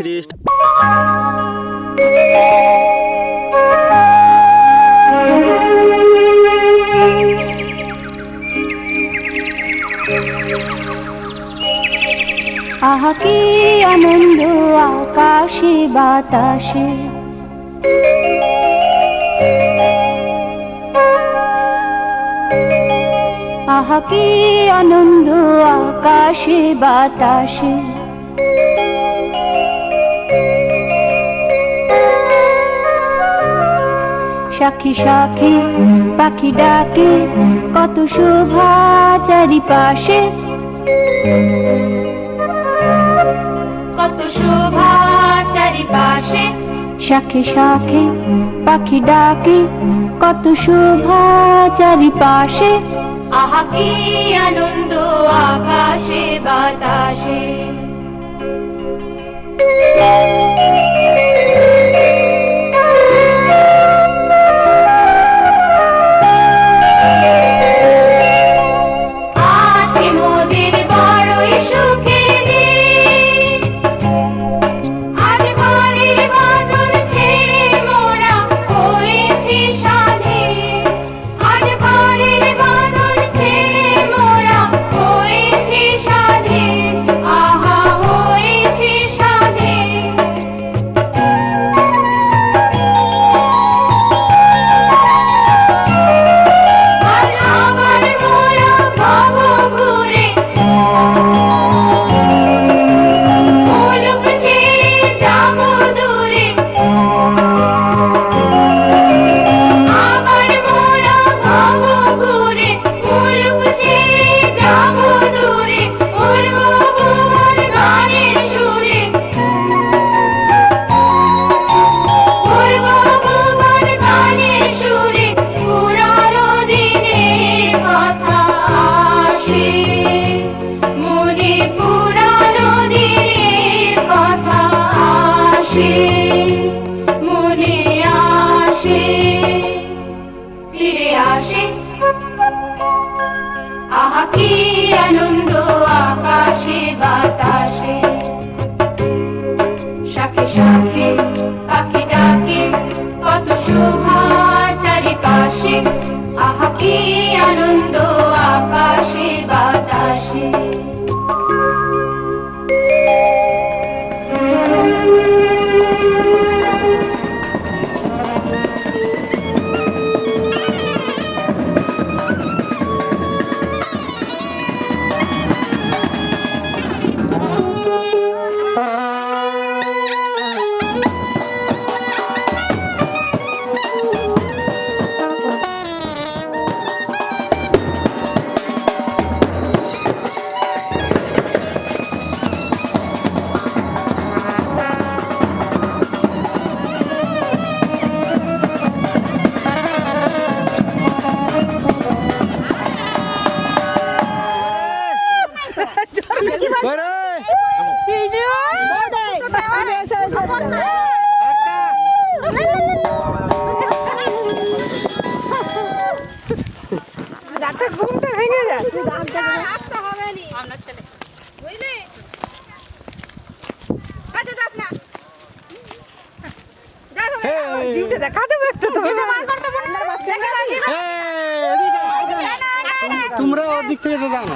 একত্রিশ আহা কি আনন্দ আকাশে বাতাসে। আহ কি আনন্দ আকাশে বাতাসে। সাক্ষী সাক্ষী পাখি ডাকে, কত শোভা চারিপাশে। কত শোভা চারিপাশে। শাখে পাখি ডাকে, কত শোভা চারিপাশে। আহা, কি আনন্দ আকাশে, বাতাসে। যায় জিভটা দেখা দেবে একটু তো। তোমরা দেখতে থেকে তো জানো।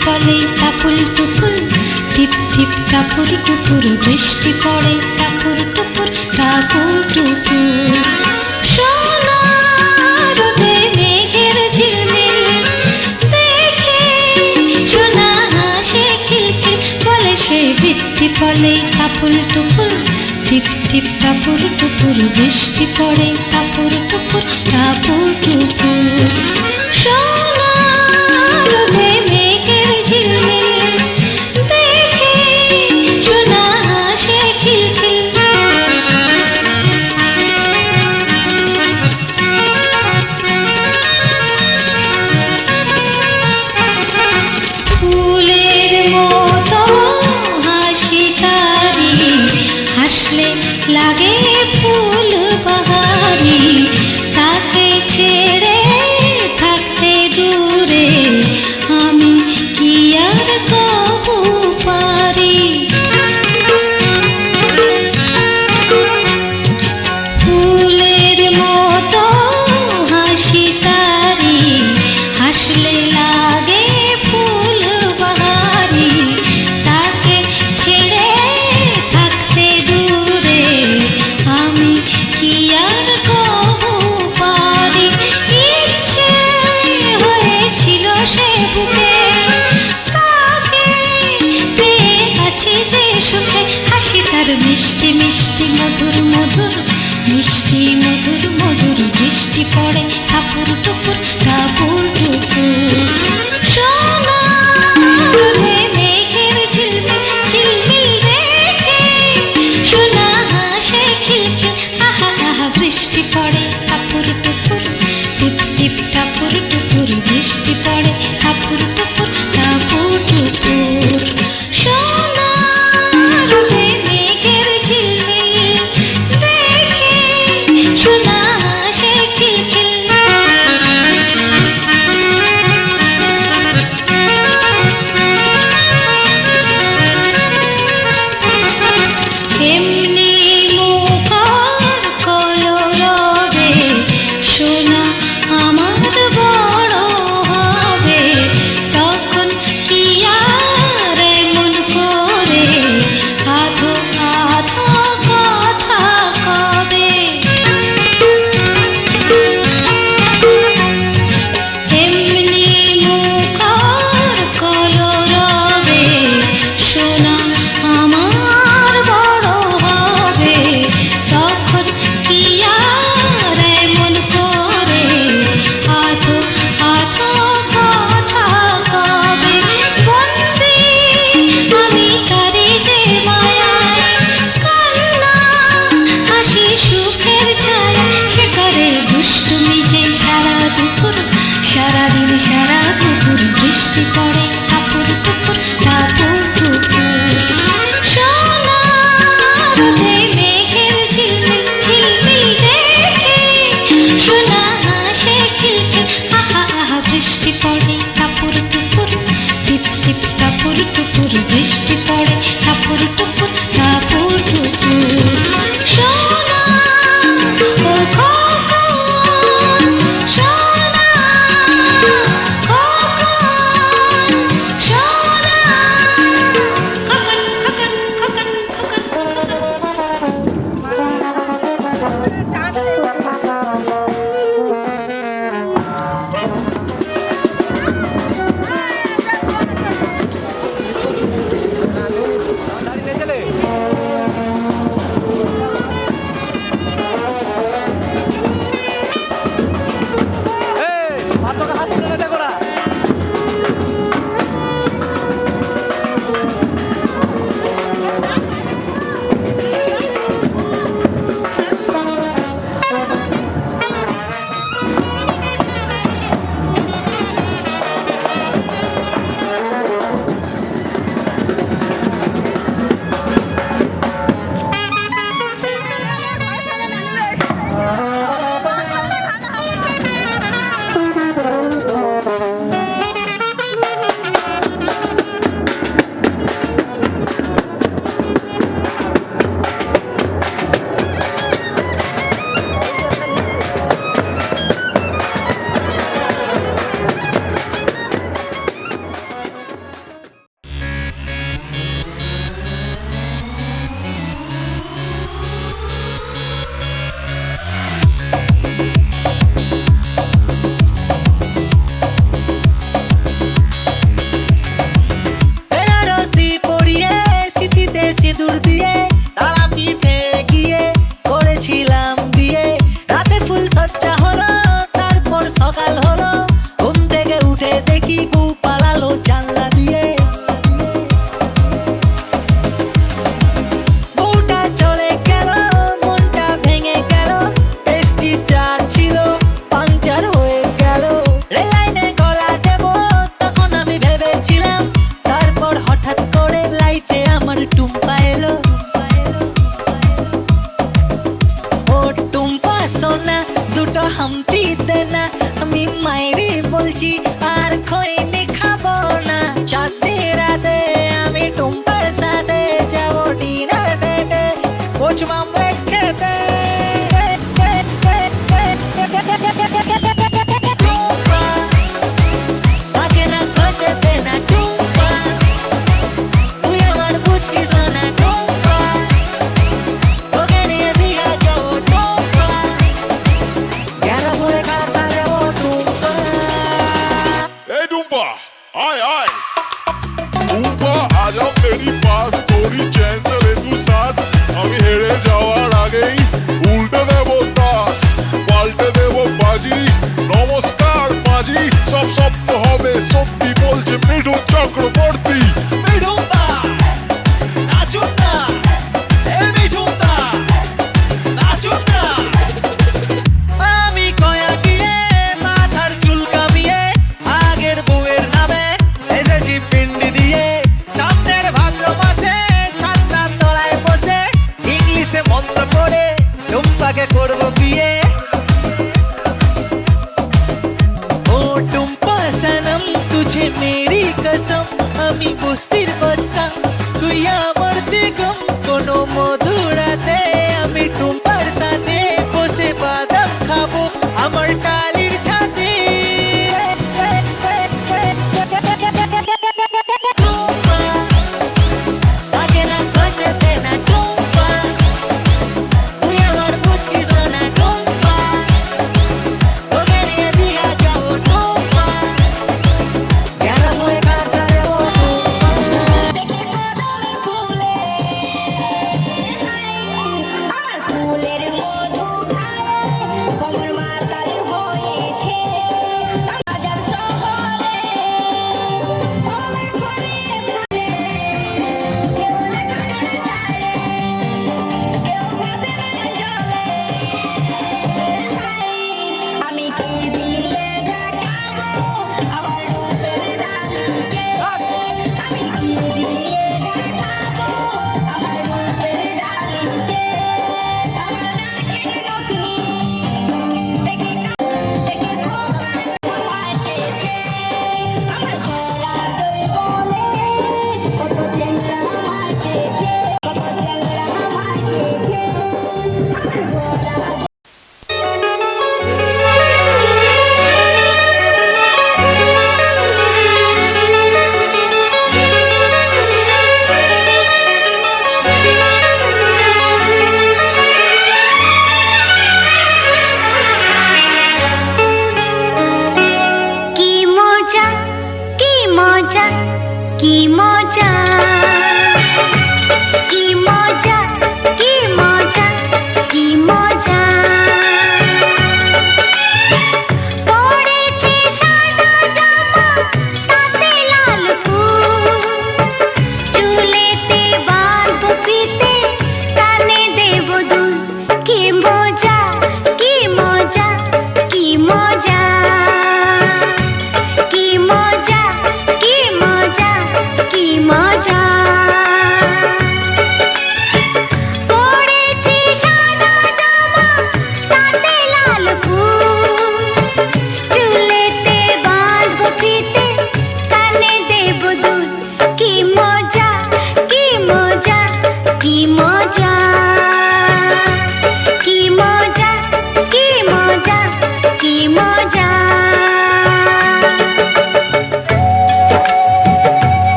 ফলে টাপুল টুপুল টিপ টিপ টাপুর টুপুর বৃষ্টি পড়ে টাপুর টুপুর টাপুর টুপুর ফলে টাপুল টুপুল টিপ টিপ টাপুর টুপুর বৃষ্টি পড়ে টাপুর টুপুর টাপুর টুপুর পড়ে বৃষ্টি পড়ে কাপড় টুকুর টিপ টিপ কাপড় টুকুর বৃষ্টি পড়ে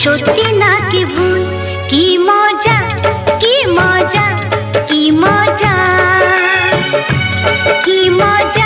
সত্যি নাকি ভুল? কি মজা কি মজা কি মজা? কি মজা